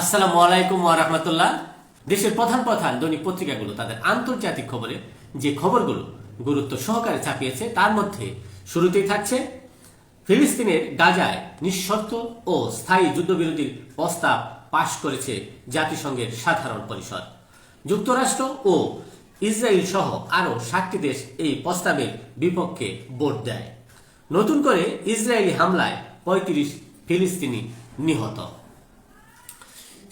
আসসালামু আলাইকুম রাহমাতুল্লাহ। দেশের প্রধান প্রধান দৈনিক পত্রিকাগুলো তাদের আন্তর্জাতিক খবরে যে খবরগুলো গুরুত্ব সহকারে ছাপিয়েছে, তার মধ্যে শুরুতেই থাকছে, ফিলিস্তিনের গাজায় নিঃশর্ত ও স্থায়ী যুদ্ধবিরতির প্রস্তাব পাশ করেছে জাতিসংঘের সাধারণ পরিষদ। যুক্তরাষ্ট্র ও ইসরায়েল সহ আরও সাতটি দেশ এই প্রস্তাবের বিপক্ষে ভোট দেয়। নতুন করে ইসরায়েলি হামলায় পঁয়ত্রিশ ফিলিস্তিনি নিহত।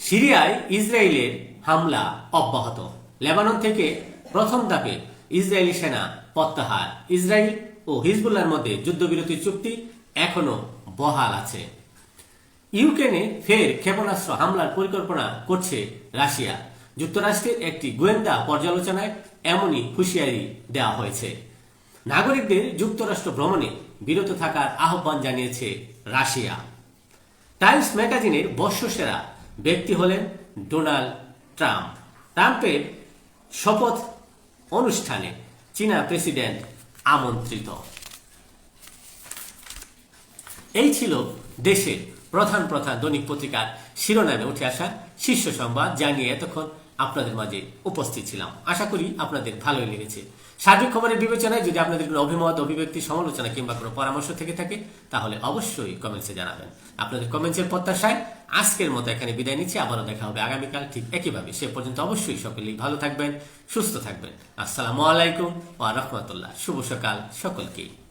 সিরিয়ায় ইসরায়েলের হামলা অব্যাহত। লেবানন থেকে প্রথম ধাপে ইসরায়েলি সেনা প্রত্যাহার। ইসরায়েল ও হিজবুল্লাহর মধ্যে যুদ্ধবিরতি চুক্তি এখনও বহাল আছে। ইউক্রেনে ফের ক্ষেপণাস্ত্র হামলার পরিকল্পনা করছে রাশিয়া। যুক্তরাষ্ট্রের একটি গোয়েন্দা পর্যালোচনায় এমনই হুঁশিয়ারি দেওয়া হয়েছে। নাগরিকদের যুক্তরাষ্ট্র ভ্রমণে বিরত থাকার আহ্বান জানিয়েছে রাশিয়া। টাইমস ম্যাগাজিনের বর্ষসেরা ব্যক্তি হলেন ডোনাল্ড ট্রাম্প। ট্রাম্পের শপথ অনুষ্ঠানে চীনা প্রেসিডেন্ট আমন্ত্রিত। এই ছিল দেশের প্রধান প্রধান দৈনিক পত্রিকার শিরোনামে উঠে আসা শীর্ষ সংবাদ। জানিয়ে এতক্ষণ আপনাদের মাঝে উপস্থিত ছিলাম। আশা করি আপনাদের ভালোই লেগেছে। সার্বিক খবরের বিবেচনায় যদি আপনাদের কোনো অভিমত, অভিব্যক্তি, সমালোচনা কিংবা কোনো পরামর্শ থেকে থাকে, তাহলে অবশ্যই কমেন্টসে জানাবেন। আপনাদের কমেন্টসের প্রত্যাশায় আজকের মতো এখানে বিদায় নিচ্ছি। আবারও দেখা হবে আগামীকাল ঠিক একইভাবে। সে পর্যন্ত অবশ্যই সকলেই ভালো থাকবেন, সুস্থ থাকবেন। আসসালামু আলাইকুম ওয়া রাহমাতুল্লাহ। শুভ সকাল সকলকেই।